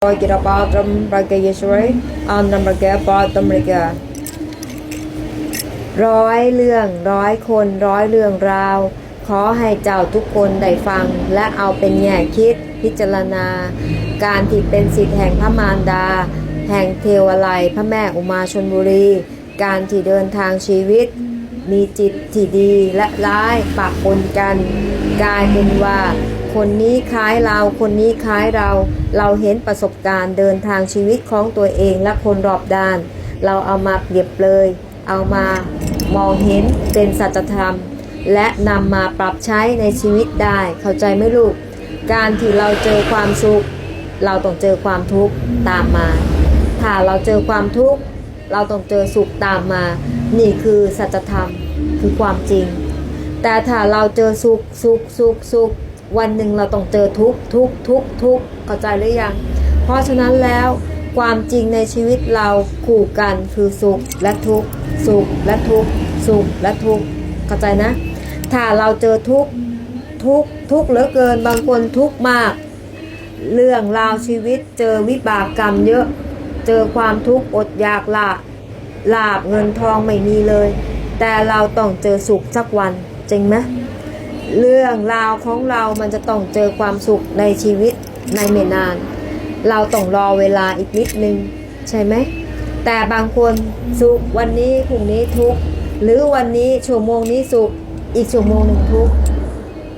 kita bottom bagai Yeshua on number g bottom เลยร้อยเรื่องร้อยคนร้อยเรื่องราว ขอให้เจ้าทุกคนได้ฟัง และเอาเป็นแง่คิดพิจารณา การที่เป็นสิทธิแห่งพระมารดา แห่งเทวไลยพระแม่อุมาชนบุรี การที่เดินทางชีวิต มีจิตที่ดีและร้ายปะปนกัน กลายเป็นว่า คนนี้คล้ายเรา คนนี้คล้ายเรา เราเห็นประสบการณ์เดินทางชีวิตของตัวเองและคนรอบด้าน เราเอามาเปรียบเลย เอามามองเห็นเป็นสัจธรรม และนำมาปรับใช้ในชีวิตได้ เข้าใจไหมลูก การที่เราเจอความสุข เราต้องเจอความทุกข์ตามมา ถ้าเราเจอความทุกข์เราต้องเจอสุขตามมา นี่คือสัจธรรม คือความจริง แต่ถ้าเราเจอสุขสุขสุขสุขวันหนึ่งเราต้องเจอทุกข์ทุกข์ทุกข์ทุกข์เข้าใจหรือยัง เพราะฉะนั้นแล้วความจริงในชีวิตเราคู่กันคือสุขและทุกข์สุขและทุกข์สุขและทุกข์เข้าใจนะ ถ้าเราเจอทุกข์ทุกข์ทุกข์เหลือเกินบางคนทุกข์มาก เรื่องราวชีวิตเจอวิบากกรรมเยอะ เจอความทุกข์อดอยากละลาบเงินทองไม่มีเลย แต่เราต้องเจอสุขสักวันจริงไหมเรื่องราวของเรามันจะต้องเจอความสุขในชีวิตในไม่นาน เราต้องรอเวลาอีกนิดนึง ใช่ไหม แต่บางคนสุขวันนี้พรุ่งนี้ทุกหรือวันนี้ชั่วโมงนี้สุขอีกชั่วโมงหนึ่งทุก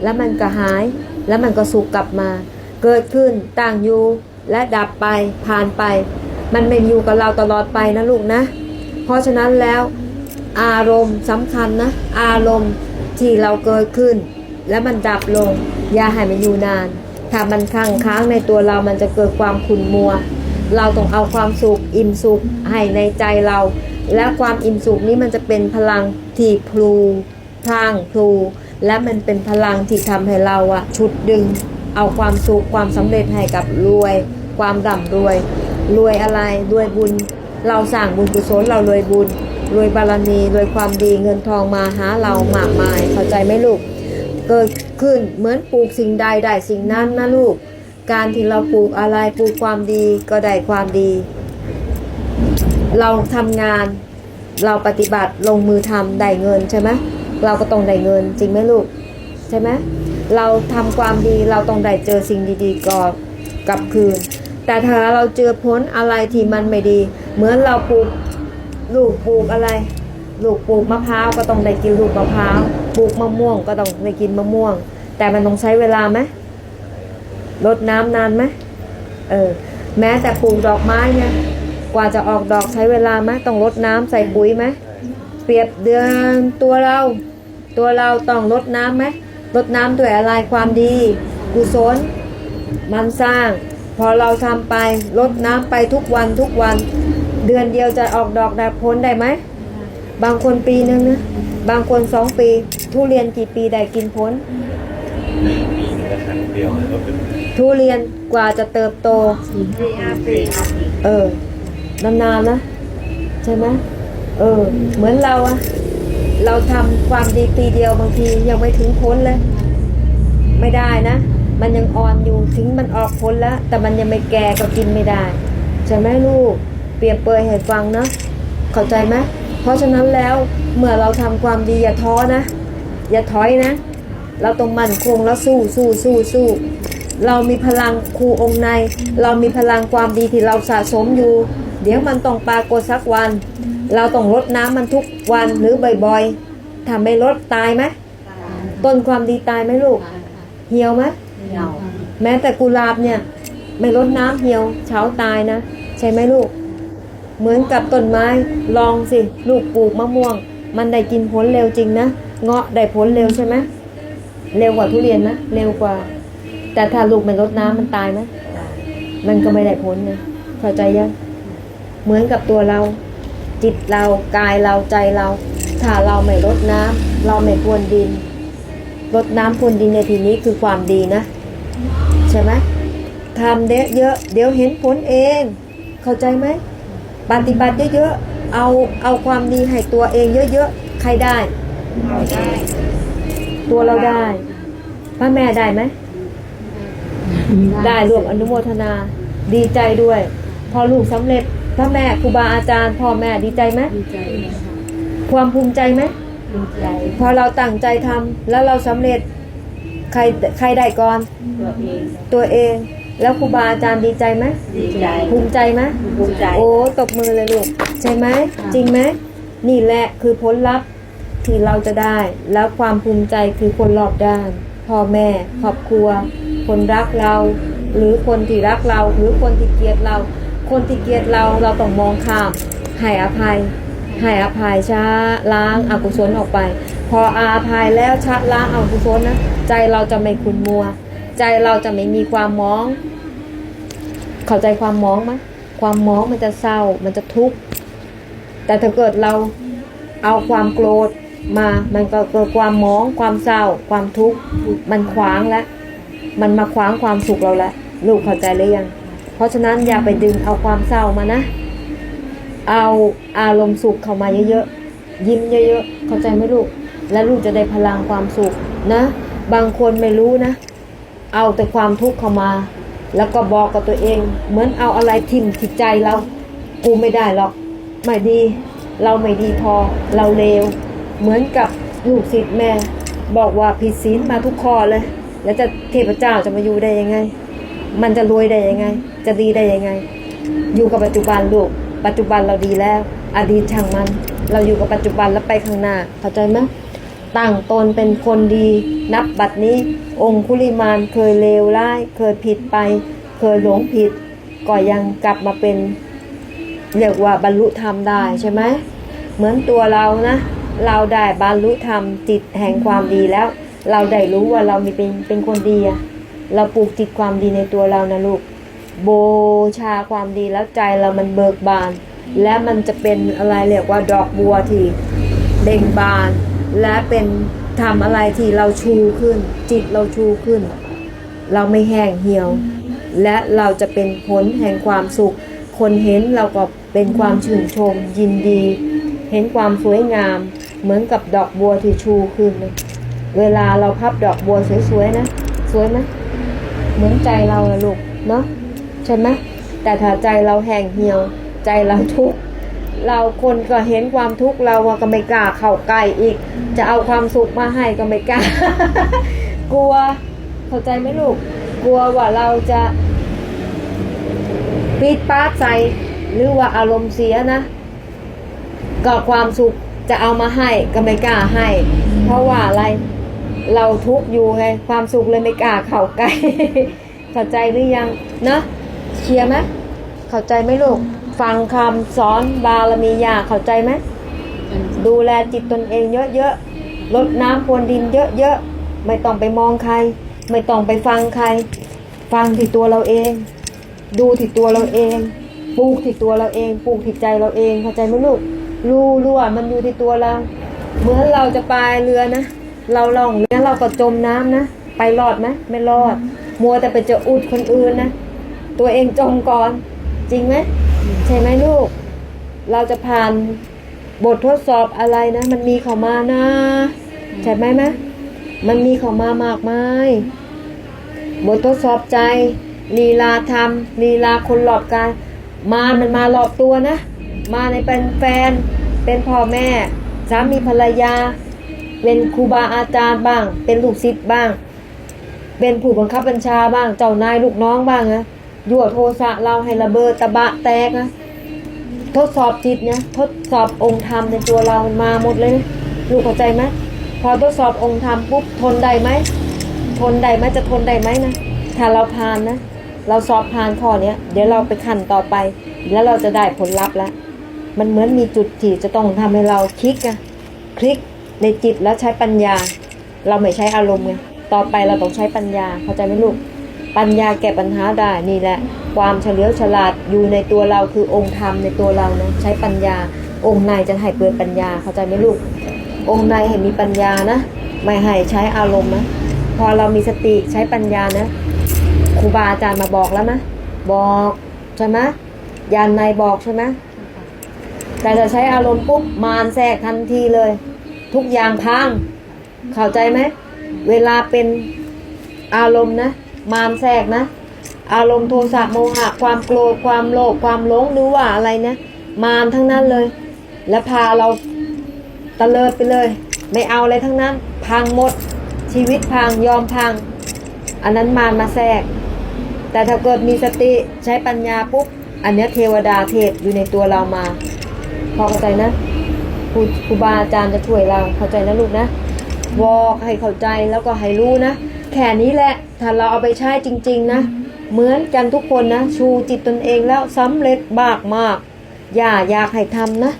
แล้วมันก็หายแล้วมันก็สุขกลับมา เกิดขึ้นตั้งอยู่และดับไปผ่านไป มันไม่อยู่กับเราตลอดไปนะลูกนะ เพราะฉะนั้นแล้ว อารมณ์สำคัญนะ อารมณ์ที่เราเกิดขึ้น แล้วมันดับลง อย่าให้มันอยู่นาน ถ้ามันค้างค้างในตัวเรามันจะเกิดความขุ่นมัว เราต้องเอาความสุขอิ่มสุขให้ในใจเรา และความอิ่มสุขนี้มันจะเป็นพลังที่พลูพรางพลูและมันเป็นพลังที่ทำให้เราอะชุดดึง เอาความสุขความสำเร็จให้กับรวย ความร่ำรวย รวยอะไรรวยบุญ เราสร้างบุญกุศลเรารวยบุญ รวยบารมีรวยความดีเงินทองมาหาเรามากมาย เข้าใจไหมลูก เกิดขึ้นเหมือนปลูกสิ่งใดได้สิ่งนั้นนะลูก การที่เราปลูกอะไรปลูกความดีก็ได้ความดี เราทำงานเราปฏิบัติลงมือทำได้เงินใช่ไหมเราก็ต้องได้เงินจริงไหมลูกใช่ไหมเราทำความดีเราต้องได้เจอสิ่งดีๆก่อนกลับคืน แต่ถ้าเราเจอผลอะไรที่มันไม่ดี เหมือนเราปลูก ลูกปลูกอะไร ลูกปลูกมะพร้าวก็ต้องได้กินลูกมะพร้าวปลูกมะม่วงก็ต้องได้กินมะม่วง แต่มันต้องใช้เวลาไหมรดน้ำนานไหมเออแม้แต่ปลูกดอกไม้เนี่ยกว่าจะออกดอกใช้เวลาไหมต้องรดน้ำใส่ปุ๋ยไหมเปรียบเดือนตัวเรา ตัวเราต้องรดน้ำไหมรดน้ำด้วยอะไรความดี กุศล มันสร้าง พอเราทำไปรดน้ำไปทุกวันทุกวัน เดือนเดียวจะออกดอกได้ผลได้ไหม บางคนปีนึงนะ บางคนสองปี ทุเรียนกี่ปีได้กินผลมีนึงกระถางเดียวก็เป็นทุเรียนกว่าจะเติบโตเออ นานๆนะ ใช่ไหมเออ เหมือนเราอะเราทำความดีปีเดียวบางทียังไม่ถึงพ้นเลย ไม่ได้นะ มันยังอ่อนอยู่ถึงมันออกพ้นแล้ว แต่มันยังไม่แก่ก็กินไม่ได้ ใช่ไหมลูก ปรียบเปรยให้ฟังนะ เข้าใจไหมเพราะฉะนั้นแล้วเมื่อเราทำความดีอย่าท้อนะ อย่าถอยนะ เราต้องมั่นคงแล้วสู้สู้สู้สู้เรามีพลังครูองค์ใน เรามีพลังความดีที่เราสะสมอยู่ เดี๋ยวมันต้องปรากฏสักวัน เราต้องรดน้ำมันทุกวันหรือบ่อยๆถ้าไม่รดตายไหมต้นความดีตายไหมลูก เหี่ยวไหมแม้แต่กุหลาบเนี่ย ไม่รดน้ำเหี่ยวเช้าตายนะ ใช่ไหมลูก เหมือนกับต้นไม้ ลองสิ ลูกปลูกมะม่วง มันได้กินผลเร็วจริงนะ เงาะได้ผลเร็วใช่ไหมเร็วกว่าทุเรียนนะเร็วกว่า แต่ถ้าลูกไม่รดน้ำมันตายไหมมันก็ไม่ได้ผลนะเข้าใจยังเหมือนกับตัวเรา จิตเรากายเราใจเรา ถ้าเราไม่รดน้ำเราไม่พรวนดินรดน้ำพรวนดินในทีนี้คือความดีนะ ใช่ไหมทำเดะเยอะเดี๋ยวเห็นผลเอง เข้าใจไหม ปฏิบัติเยอะๆ เอาเอาความดีให้ตัวเองเยอะๆ ใครได้ ตัวเราได้พระแม่ได้ไหม ได้รวมอนุโมทนา ดีใจด้วย พอลูกสำเร็จพระแม่ครูบาอาจารย์พ่อแม่ดีใจไหมดีใจนะคะความภูมิใจไหมดีใจ พอเราตั้งใจทำแล้วเราสำเร็จใครใครได้ก่อน ตัวเองตัวเอง แล้วครูบาอาจารย์ดีใจไหมดีใจ ภูมิใจไหมภูมิใจ โอ้ตบมือเลยลูก ใช่ไหมค่ะจริงไหม นี่แหละคือผลลัพธ์ที่เราจะได้ แล้วความภูมิใจคือคนรอบด้าน พ่อแม่ครอบครัว คนรักเรา หรือคนที่รักเรา หรือคนที่เกลียดเรา คนที่เกลียดเราเราต้องมองข้ามให้อภัยให้อภัยช้าล้างอกุศลออกไป พออาภัยแล้วชะล้างอกุศลนะ ใจเราจะไม่ขุ่นมัว ใจเราจะไม่มีความมอง เข้าใจความมองไหมความมองมันจะเศร้ามันจะทุกข์แต่ถ้าเกิดเราเอาความโกรธมา มันก็เกิดความมองความเศร้า ความทุกข์มันขวางแล้วมันมาขวางความสุขเราแล้วลูกเข้าใจหรือยัง เพราะฉะนั้นอย่าไปดึงเอาความเศร้ามานะ เอาอารมณ์สุขเข้ามาเยอะๆยิ้มเยอะๆเข้าใจไหมลูก แล้วลูกจะได้พลังความสุขนะ บางคนไม่รู้นะ เอาแต่ความทุกข์เข้ามา แล้วก็บอกกับตัวเอง เหมือนเอาอะไรทิ่มจิตใจเรากูไม่ได้หรอกไม่ดี เราไม่ดีพอ เราเลว เหมือนกับลูกศิษย์แม่ บอกว่าผิดศีลมาทุกข้อเลย แล้วจะเทพเจ้าจะมาอยู่ได้ยังไง มันจะรวยได้ยังไง จะดีได้ยังไง อยู่กับปัจจุบันลูกปัจจุบันเราดีแล้ว อดีตช่างมัน เราอยู่กับปัจจุบันแล้วไปข้างหน้าเข้าใจไหม ตั้งตนเป็นคนดี นับบัดนี้ องคุลิมานเคยเลวร้าย เคยผิดไป เคยหลงผิด ก็ยังกลับมาเป็นเรียกว่าบรรลุธรรมได้ใช่ไหมเหมือนตัวเรานะ เราได้บรรลุธรรมจิตแห่งความดีแล้ว เราได้รู้ว่าเรามีเป็นเป็นคนดีอะเราปลูกจิตความดีในตัวเรานะลูกโบชาความดีแล้วใจเรามันเบิกบาน และมันจะเป็นอะไรเรียกว่าดอกบัวที่เบ่งบาน และเป็นทำอะไรที่เราชูขึ้น จิตเราชูขึ้น เราไม่แห้งเหี่ยว และเราจะเป็นผลแห่งความสุข คนเห็นเราก็เป็นความชื่นชมยินดี เห็นความสวยงาม เหมือนกับดอกบัวที่ชูขึ้น เวลาเราพับดอกบัวสวยๆนะ สวยไหมเหมือนใจเราลูกเนาะใช่ไหมแต่ถ้าใจเราแห้งเหี่ยว ใจเราทุกข์ เราคนก็เห็นความทุกข์เราก็ไม่กล้าเข้าใกล้อีก จะเอาความสุขมาให้ก็ไม่กล้า กลัวเข้าใจไหมลูก กลัวว่าเราจะปีดป้าใส่หรือว่าอารมณ์เสียนะ ก็ความสุขจะเอามาให้ก็ไม่กล้าให้ เพราะว่าอะไรเราทุกข์อยู่ไงความสุขเลยไม่กล้าเข้าใกล้เข้าใจหรือยังเนอะเคลียร์ไหมเข้าใจไหมลูก ฟังคำสอนบารมียาเข้าใจไหม ดูแลจิตตนเองเยอะๆลดน้ำพรวนดินเยอะๆ ไม่ต้องไปมองใคร ไม่ต้องไปฟังใคร ฟังที่ตัวเราเอง ดูที่ตัวเราเองปลูกที่ตัวเราเองปลูกที่ใจเราเองเข้าใจไหมลูกรู้รู้ว่ามันอยู่ที่ตัวเรา เหมือนเราจะพายเรือนะ เราล่องเรือเราก็จมน้ำนะ ไปรอดไหมไม่รอด มัวแต่ไปเจะอุดคนอื่นนะ ตัวเองจมก่อน จริงไหม ใช่ไหมลูก เราจะผ่านบททดสอบอะไรนะ มันมีเข้ามานะ ใช่ไหมมะมันมีเข้ามามากมายบททดสอบใจลีลาธรรมลีลาคนหลอกกายมารมันมาหลอกตัวนะ มาในเป็นแฟนเป็นพ่อแม่สามีภรรยา เป็นครูบาอาจารย์บ้าง เป็นลูกศิษย์บ้าง เป็นผู้บังคับบัญชาบ้างเจ้านายลูกน้องบ้างนะ ยั่วโทสะเราให้ระเบิดตะบะแตกนะทดสอบจิตเนี่ยทดสอบองค์ธรรมในตัวเรามาหมดเลยนะลูกเข้าใจไหมพอทดสอบองค์ธรรมปุ๊บทนได้ไหมทนได้ไหมจะทนได้ไหมนะถ้าเราผ่านนะเราสอบผ่านข้อเนี้ยเดี๋ยวเราไปขั้นต่อไป แล้วเราจะได้ผลลัพธ์แล้วมันเหมือนมีจุดที่จะต้องทำให้เราคลิกอะคลิกในจิตแล้วใช้ปัญญา เราไม่ใช้อารมณ์ไงต่อไปเราต้องใช้ปัญญาเข้าใจไหมลูก ปัญญาแก้ปัญหาได้นี่แหละ ความเฉลียวฉลาดอยู่ในตัวเราคือองค์ธรรมในตัวเรานะใช้ปัญญาองค์ในจะให้เกิดปัญญาเข้าใจไหมลูก องค์ในให้มีปัญญานะ ไม่ให้ใช้อารมณ์นะพอเรามีสติใช้ปัญญานะครูบาอาจารย์มาบอกแล้วนะบอกใช่ไหมยานในบอกใช่ไหมแต่จะใช้อารมณ์ปุ๊บมารแทรกทันทีเลย ทุกอย่างพังเข้าใจไหมเวลาเป็นอารมณ์นะ มารแทรกนะ อารมณ์โทสะโมหะ ความโกรธความโลภความหลงหรือว่าอะไรนะ มารทั้งนั้นเลย แล้วพาเราตะเลิดไปเลย ไม่เอาอะไรทั้งนั้น พังหมด ชีวิตพังยอมพัง อันนั้นมารมาแทรก แต่ถ้าเกิดมีสติใช้ปัญญาปุ๊บอันนี้เทวดาเทพอยู่ในตัวเรามา พอเข้าใจนะครูครูบาอาจารย์จะช่วยเราเข้าใจนะลูกนะวอกให้เข้าใจแล้วก็ให้รู้นะ แค่นี้แหละ ถ้าเราเอาไปใช้จริง ๆ นะ เหมือนกันทุกคนนะ ชูจิตตนเองแล้วสำเร็จบากมากอย่าอยากให้ทำนะ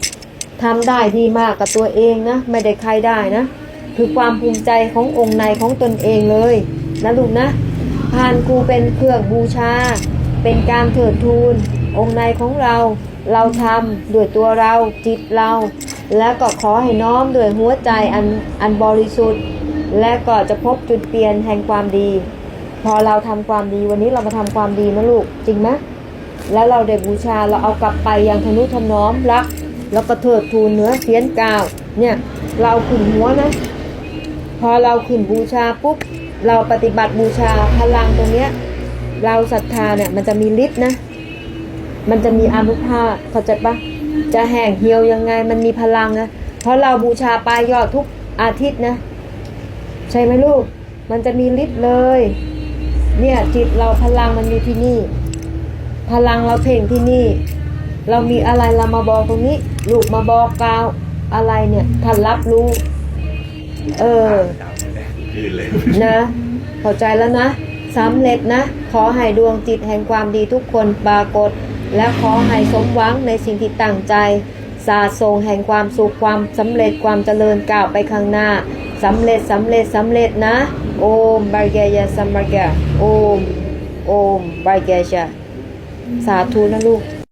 ทำได้ดีมากกับตัวเองนะ ไม่ได้ใครได้นะ คือความภูมิใจขององค์ในของตนเองเลยนะลูกนะพานครูเป็นเครื่องบูชา เป็นการเถิดทูน องค์ในของเรา เราทำด้วยตัวเราจิตเรา แล้วก็ขอให้น้อมด้วยหัวใจอันอันบริสุทธิ์ และก็จะพบจุดเปลี่ยนแห่งความดี พอเราทำความดีวันนี้เรามาทำความดีนะลูกจริงไหมแล้วเราได้บูชาเราเอากลับไปอย่างทนุถนอมรัก แล้วก็เถิดทูนเนื้อเสียนกาวเนี่ยเราขึ้นหัวนะ พอเราขึ้นบูชาปุ๊บเราปฏิบัติบูชาพลังตรงเนี้ยเราศรัทธาเนี่ยมันจะมีฤทธิ์นะ มันจะมีอนุภาพเข้าใจปะจะแห้งเหี่ยวยังไงมันมีพลังนะเพราะเราบูชาปลายยอดทุกอาทิตย์นะ ใช่ไหมลูก มันจะมีฤทธิ์เลย เนี่ยจิตเราพลังมันอยู่ที่นี่ พลังเราเพ่งที่นี่ เรามีอะไรเรามาบอกตรงนี้ ลูกมาบอกกล่าวอะไรเนี่ยท่านรับรู้ เออนเลยนะเข้าใจแล้วนะสำเร็จนะ ขอให้ดวงจิตแห่งความดีทุกคนปรากฏ และขอให้สมหวังในสิ่งที่ตั้งใจ สาทรงแห่งความสุขความสำเร็จความเจริญก้าวไปข้างหน้าสำเร็จสำเร็จสำเร็จนะ โอมบาเกยาสัมบาเกโอม โอมบาเกชาสาธุนะลูก